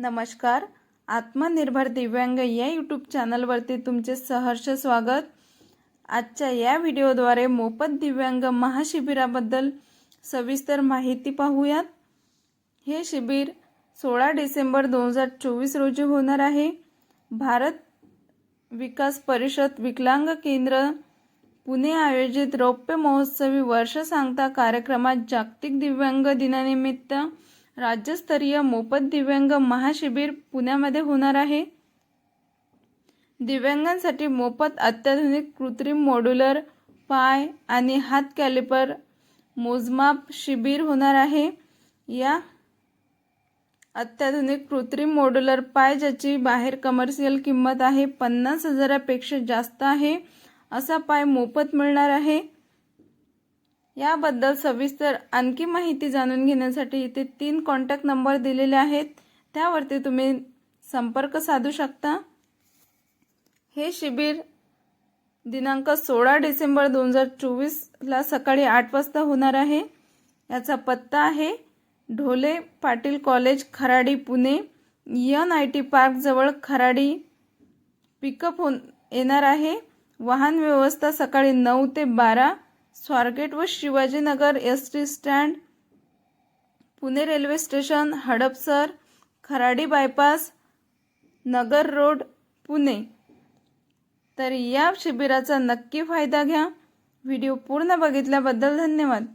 नमस्कार. आत्मनिर्भर दिव्यांग या यूट्यूब चॅनलवरती तुमचे सहर्ष स्वागत. आजच्या या व्हिडिओद्वारे मोफत दिव्यांग महाशिबिराबद्दल सविस्तर माहिती पाहूयात. हे शिबिर सोळा डिसेंबर दोन हजार चोवीस रोजी होणार आहे. भारत विकास परिषद विकलांग केंद्र पुणे आयोजित रौप्य महोत्सवी वर्ष सांगता कार्यक्रमात जागतिक दिव्यांग दिनानिमित्त राज्यस्तरीय मोफत दिव्यांग महाशिबिर पुण्यामध्ये होणार आहे. दिव्यांगांसाठी मोफत अत्याधुनिक कृत्रिम मॉड्युलर पाय आणि हात कॅलिपर मोजमाप शिबिर होणार आहे. या अत्याधुनिक कृत्रिम मॉड्युलर पाय ज्याची बाहेर कमर्शियल किंमत आहे पन्नास हजारापेक्षा जास्त आहे असा पाय मोफत मिळणार आहे. याबद्दल सविस्तर आणखी माहिती जाणून घेण्यासाठी इथे तीन कॉन्टॅक्ट नंबर दिलेले आहेत. त्यावरती तुम्ही संपर्क साधू शकता. हे शिबिर दिनांक सोळा डिसेंबर दोन हजार चोवीसला सकाळी आठ वाजता होणार आहे. याचा पत्ता आहे Dhole Patil college Kharadi Pune. EON I T पार्कजवळ Kharadi pickup हो येणार आहे. वाहन व्यवस्था सकाळी नऊ ते बारा स्वारगेट व Shivajinagar S T stand Pune railway station Hadapsar Kharadi bypass Nagar road Pune. तर या शिबिराचा नक्की फायदा घ्या. व्हिडिओ पूर्ण बघितल्याबद्दल धन्यवाद.